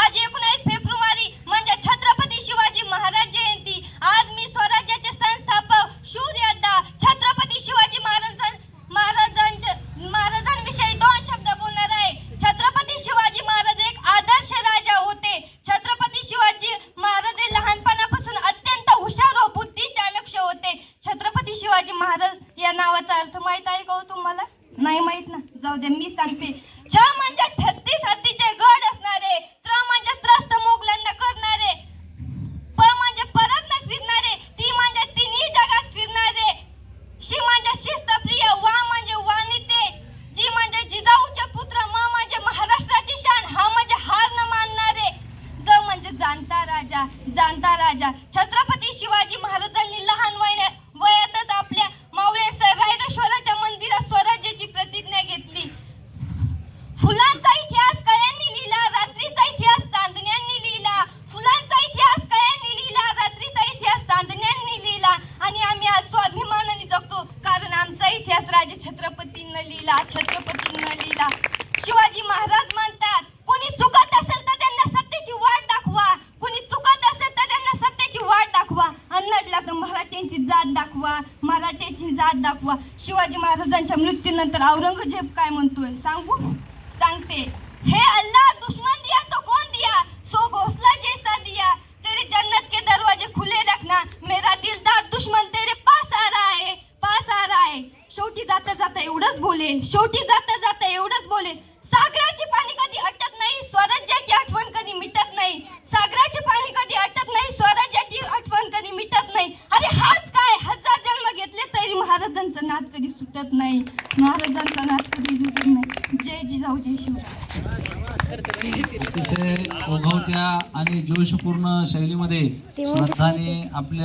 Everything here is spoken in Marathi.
आज एकोणीस फेब्रुवारी म्हणजे छत्रपती शिवाजी महाराज जयंती. आज मी स्वराज्याचे संस्थापक शूरयोद्धा छत्रपती शिवाजी महाराज महाराजांच्या महाराजांविषयी दोन शब्द बोलणार आहे. छत्रपती शिवाजी महाराज एक आदर्श राजा होते. छत्रपती शिवाजी महाराज हे लहानपणापासून अत्यंत हुशार व बुद्धी चाणक्य होते. छत्रपती शिवाजी महाराज या नावाचा अर्थ माहीत आहे का हो तुम्हाला? नाही माहीत ना. जाऊ दे मी सांगते. छ म्हणजे राजा जाणता राजा. छत्रपती शिवाजी महाराजांनी लहान वयात वयातच आपल्या मावळेसर रायरेश्वराच्या मंदिरात स्वराज्याची प्रतिज्ञा घेतली. फुलांचा इतिहास कळ्यांनी लिहिला रात्रीचा इतिहास चांदण्यांनी लिहिला. फुलांचा इतिहास कळ्यांनी लिहिला रात्रीचा इतिहास चांदण्यांनी लिहिला. आणि आम्ही आज स्वाभिमानाने जगतो कारण आमचा इतिहास राजा छत्रपतींना लिहिला छत्रपतींना लिहिला. मराठ्यांची जात दाखवा मराठ्याची जात दाखवा. शिवाजी महाराजांच्या मृत्यूनंतर औरंगजेब काय म्हणतोय? सांगू? सांगते. हे अल्लाह दुश्मन दिया तो कौन दिया? सो घोसला जैसा दिया. तेरे जन्नत के दरवाजे खुले रखना. मेरा दिलदार दुश्मन तेरे पास आ रहा है पास आ रहा है. शेवटी जाता जाता एवढंच बोले शेवटी जाता जाता एवढंच बोले सागराची पाणी कधी अटत नाही स्वराज्याची आठवण कधी मिटत नाही सागराचे पाणी कधी अटत नाही स्वराज्याची आठवण कधी मिटत नाही अरे हाच काय हजार जन्म घेतले तरी महाराजांचं नाद कधी सुटत नाही. महाराजांचा नाद कधी सुटत नाही. जय जिजाऊ जय शिवराय अतिशय ओघवत्या आणि जोशपूर्ण शैलीमध्ये श्रद्धाने आपल्या